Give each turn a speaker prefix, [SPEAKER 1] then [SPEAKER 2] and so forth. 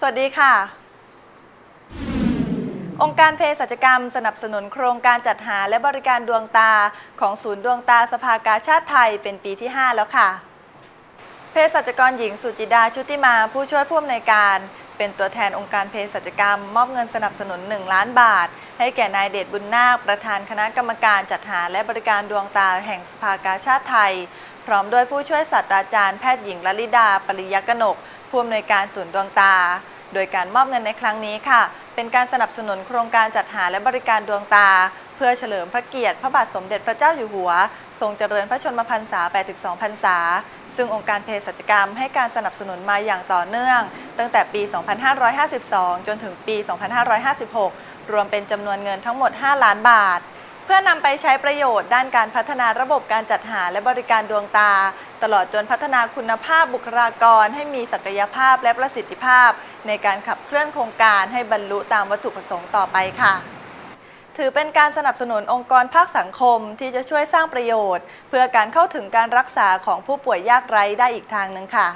[SPEAKER 1] สวัสดีค่ะ องค์การเภสัชกรรมสนับสนุนโครงการจัดหาและบริการดวงตาของศูนย์ดวงตาสภากาชาติไทยเป็นปีที่ 5 แล้วค่ะ เภสัชกรหญิงสุจิดาชุติมาผู้ช่วยผู้อำนวยการ เป็นตัวแทนองค์การเภสัชกรรม มอบเงินสนับสนุน 1 ล้านบาท ให้แก่นายเดชบุญนาคประธานคณะกรรมการจัดหาและบริการดวงตาแห่งสภากาชาติไทย พร้อมด้วยผู้ช่วยศาสตราจารย์แพทย์หญิงลลิดา ปริยกนกผู้อำนวยการศูนย์ดวงตา โดยการมอบเงินในครั้งนี้ค่ะ เป็นการสนับสนุนโครงการจัดหาและบริการดวงตา เพื่อเฉลิมพระเกียรติพระบาทสมเด็จพระเจ้าอยู่หัว ทรงเจริญพระชนมพรรษา 82 พรรษา ซึ่งองค์การเภสัชกรรมให้การสนับสนุนมาอย่างต่อเนื่อง ตั้งแต่ปี 2552 จนถึงปี 2556 รวมเป็นจำนวนเงินทั้งหมด 5 ล้านบาทเพื่อนำไปใช้ประโยชน์ด้านการพัฒนาระบบการจัดหาและบริการดวงตา ตลอดจนพัฒนาคุณภาพบุคลากรให้มีศักยภาพและประสิทธิภาพ ในการขับเคลื่อนโครงการให้บรรลุตามวัตถุประสงค์ต่อไปค่ะ ถือเป็นการสนับสนุนองค์กรภาคสังคมที่จะช่วยสร้างประโยชน์ เพื่อการเข้าถึงการรักษาของผู้ป่วยยากไร้ได้อีกทางหนึ่งค่ะ